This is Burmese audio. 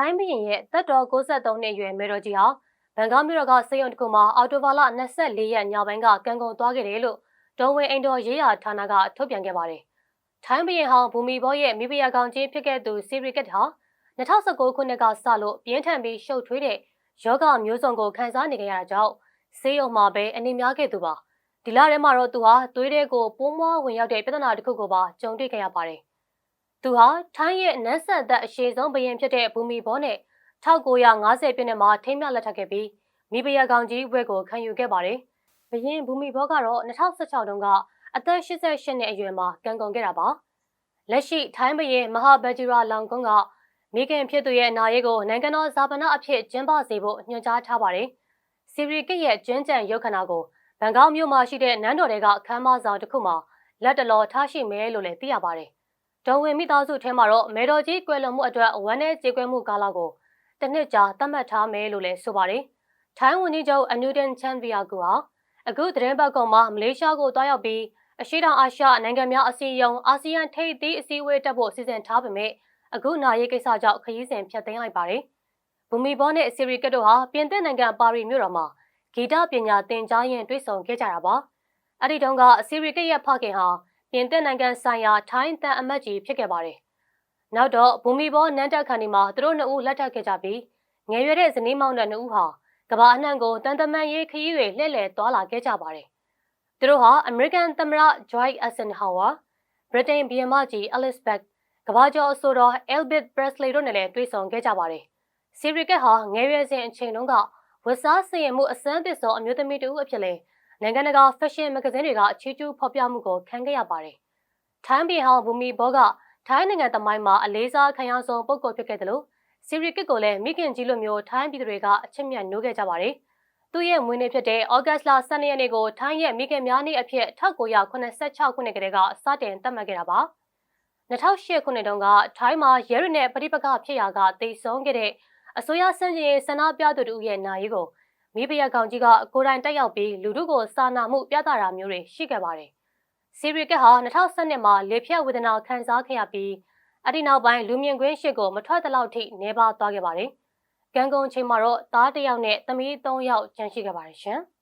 ထိုင်းဘရင်ရဲ့သက်တော်63နှစ်အရွယ်မေတော်ကြီးဟာဘန်ကောက်မြို့တော်ကစေယုံတစ်ခုမှာအော်တိုဘာလ24ရက်ညပိုင်းကကံကုန်သွားခဲ့တယ်လို့ဒုံဝင်အိမ်တော်ရေးရာဌာနကထုတ်ပြန်ခဲ့ပါတယ်။ထိုင်းဘရင်ဟောင်းဘူမီဘောရဲ့မိဖုရားကောင်ကြီးဖြစ်ခဲ့သူစီရီကတ်ဟာ2019ခုနှစ်ကစလို့ပြင်းထန်ပြီးရှုပ်ထွေးတဲ့ယောဂမျိုးစုံကိုခံစားနေကြရတာကြောင့်ဆေးရုံမှာပဲအနေများခဲ့သူပါ။ဒီလထဲမှာတော့သူဟာသွေးထဲကိုပိုးမွားဝင်ရောက်တဲ့ပြဿနာတစ်ခုကိုပါကြုံတွေ့ခဲ့ရပါတယ်။ သူဟာထိုင်းရဲ့နတ်ဆက်သက်အရှိဆုံးဘရင်ဖြစ်တဲ့ဘူမီဘောနဲ့1950ပြည့်နှစ်မှာထိမ်းမြလက်ထပ်ခဲ့ပြီးမိဖုရားကောင်ကြီးဘွဲ့ကိုခံယူခဲ့ပါတယ်။ဘရင်ဘူမီဘောကတော့2016တုန်းကအသက်88နှစ်အရွယ်မှာကံကုန်ခဲ့တာပါ။လက်ရှိထိုင်းဘရင်မဟာဘဂျီရာလောင်ကွန်းကမိခင်ဖြစ်သူရဲ့အနာရေးကိုနိုင်ငံတော်ဇာပနာအဖြစ်ကျင်းပစေဖို့ညွှန်ကြားထားပါတယ်။စီရီကစ်ရဲ့ကျွန်းကြံရုပ်ခနာကိုဘန်ကောက်မြို့မှာရှိတဲ့နန်းတော်တွေကအခမ်းအမဆောင်တစ်ခုမှာလက်တလောထားရှိမယ်လို့လည်းသိရပါတယ်။ ဒေါ်ဝင်မိသားစုထဲမှာတော့မေတော်ကြီးကွယ်လွန်မှုအတွက်ဝမ်းနည်းကြေကွဲမှုကာလကိုတစ်နှစ်ကြာသတ်မှတ်ထားမယ်လို့လည်းဆိုပါတယ်။ထိုင်းဝန်ကြီးချုပ်အနူဒန်ချန်ဗီယာကူဟာအခုသတင်းပတ်ကောင်မှာမလေးရှားကိုတွားရောက်ပြီးအရှိတောင်အာရှနိုင်ငံများအစည်းအရုံးအာဆီယံထိပ်သီးအစည်းအဝေးတက်ဖို့စီစဉ်ထားပေမဲ့အခုနာရေးကိစ္စကြောင့်ခရီးစဉ်ဖျက်သိမ်းလိုက်ပါတယ်။ဘူမီဘောနဲ့စီရီကတ်တို့ဟာပြင်သစ်နိုင်ငံပါရီမြို့တော်မှာဂီတပညာသင်ကြားရင်းတွေ့ဆုံခဲ့ကြတာပါ။အဲ့ဒီတုန်းကစီရီကတ်ရဲ့ဖခင်ဟာ ပြင်သစ်နိုင်ငံဆိုင်ရာထိုင်းတန်အမတ်ကြီးဖြစ်ခဲ့ပါတယ်။နောက်တော့ဘူမီဘောနန်းတက်ခန်ဒီမှာသူတို့နှစ်ဦးလက်ထပ်ခဲ့ကြပြီးငယ်ရွယ်တဲ့ဇနီးမောင်နှံနှစ်ဦးဟာကဘာအနှံ့ကိုတန်တမန်ရေးခရီးတွေလှည့်လည်သွားလာခဲ့ကြပါတယ်။သူတို့ဟာအမေရိကန်သမ္မတ Joy Eisenhower, ဗြိတိန်ဘီယမကြီး Elizabeth ကဘာကျော်အဆိုတော် Elbit Presley တို့နဲ့လည်းတွေ့ဆုံခဲ့ကြပါတယ်။စီရီကက်ဟာငယ်ရွယ်စဉ်အချိန်တုန်းကဝတ်စားစင်ရမှုအစမ်းသစ်ဆုံးအမျိုးသမီးတူအဖြစ်လဲ နိုင်ငံတကာဖက်ရှင်မဂ္ဂဇင်းတွေကအခြေကျူးဖော်ပြမှုကိုခံခဲ့ရပါတယ်။ထိုင်းပြည်ဟောင်းဘူမီဘောကထိုင်းနိုင်ငံသမိုင်းမှာအလေးစားခံရဆုံးပုဂ္ဂိုလ်ဖြစ်ခဲ့တယ်လို့စီရီကစ်ကိုလည်းမိခင်ကြီးလိုမျိုးထိုင်းပြည်သူတွေကအချစ်မြတ်နိုးခဲ့ကြပါတယ်။သူ့ရဲ့မွေးနေ့ဖြစ်တဲ့ဩဂတ်စ်လ12ရက်နေ့ကိုထိုင်းရဲ့မိခင်များနေ့အဖြစ်1986ခုနှစ်ကတည်းကစတင်သတ်မှတ်ခဲ့တာပါ။2008ခုနှစ်တုန်းကထိုင်းမှာရဲရနဲ့ပဋိပက္ခဖြစ်ရာကတိတ်ဆုံးခဲ့တဲ့အစိုးရစံကျင်ဆန္ဒပြသူတို့ရဲ့နာရီကို မိဖုရားကောင်ကြီးကကိုယ်တိုင်တက်ရောက်ပြီးလူထုကိုစာနာမှုပြသတာမျိုးတွေရှိခဲ့ပါတယ်။စီရီကက်ဟာ2012မှာလေဖြတ်ဝေဒနာခံစားခဲ့ရပြီးအဲ့ဒီနောက်ပိုင်းလူမြင်ကွင်းရှစ်ကိုမထွက်သလောက်ထိနေပါသွားခဲ့ပါတယ်။ကံကုန်ချိန်မှာတော့သားတစ်ယောက်နဲ့သမီး၃ယောက်ကျန်ရှိခဲ့ပါတယ်ရှင်။